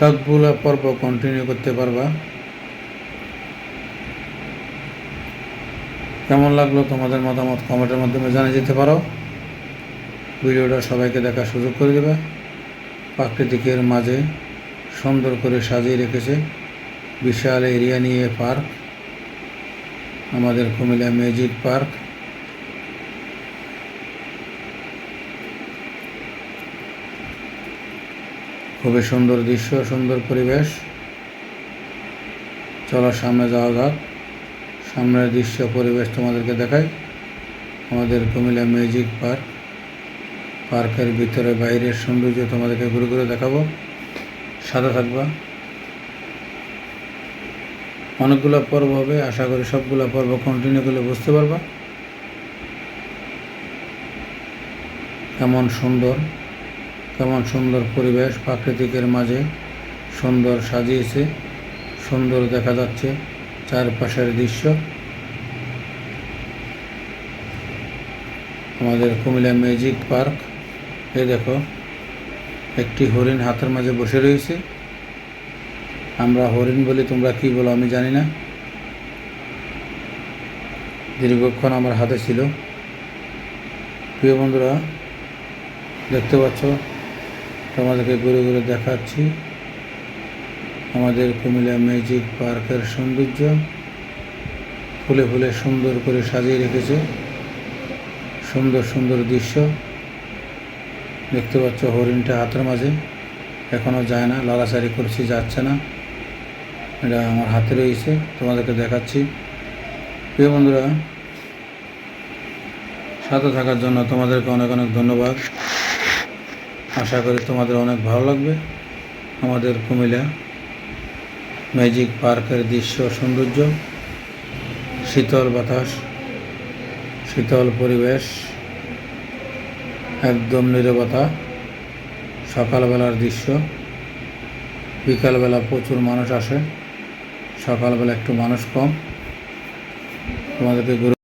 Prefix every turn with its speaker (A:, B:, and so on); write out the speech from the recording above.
A: সবগুলো পর্ব কন্টিনিউ করতে পারবা। কেমন লাগল তোমাদের মতামত কমেন্টের মাধ্যমে জানিয়ে যেতে পারো। ভিডিওটা সবাইকে দেখার সুযোগ করে দেবে। প্রাকৃতিকের মাঝে সুন্দর করে সাজিয়ে রেখেছে বিশাল এরিয়া নিয়ে পার্ক। আমাদের কুমিল্লা ম্যাজিক পার্ক। খুবই সুন্দর দৃশ্য, সুন্দর পরিবেশ। চলো সামনে যাওয়া যাক। সামনের দৃশ্য পরিবেশ তোমাদেরকে দেখাই। আমাদের কুমিল্লা ম্যাজিক পার্ক। পার্কের ভিতরে বাইরের সৌন্দর্য তোমাদেরকে ঘুরে ঘুরে দেখাবো। সাদা থাকবা। অনেকগুলো পর্ব হবে। আশা করি সবগুলো পর্ব কন্টিনিউ করলে বুঝতে পারবা। কেমন সুন্দর। কেমন সুন্দর পরিবেশ প্রাকৃতিকের মাঝে সুন্দর সাজিয়েছে, সুন্দর দেখা যাচ্ছে চারপাশের দৃশ্য। আমাদের কুমিল্লা ম্যাজিক পার্ক এ দেখো, একটি হরিণ হাতের মাঝে বসে রয়েছে। আমরা হরিণ বলি, তোমরা কি বলো আমি জানি না। দীর্ঘক্ষণ আমার হাতে ছিল। প্রিয় বন্ধুরা, দেখতে পাচ্ছ তোমাদেরকে ঘুরে ঘুরে দেখাচ্ছি। আমাদের কুমিল্লা ম্যাজিক পার্কের সৌন্দর্য ফুলে ফুলে সুন্দর করে সাজিয়ে রেখেছে। সুন্দর সুন্দর দৃশ্য। দেখতে পাচ্ছ হরিণটা হাতের মাঝে। এখনও যায় না লালাচারি করছি, যাচ্ছে না। এটা আমার হাতে রয়েছে, তোমাদেরকে দেখাচ্ছি। প্রিয় বন্ধুরা, সাথে থাকার জন্য তোমাদেরকে অনেক অনেক ধন্যবাদ। আশা করি তোমাদের অনেক ভালো লাগবে। আমাদের কুমিল্লা ম্যাজিক পার্কের দৃশ্য সৌন্দর্য, শীতল বাতাস, শীতল পরিবেশ, একদম নীরবতা, সকালবেলার দৃশ্য। বিকালবেলা প্রচুর মানুষ আসে, সকালবেলা একটু মানুষ কম। তোমাদেরকে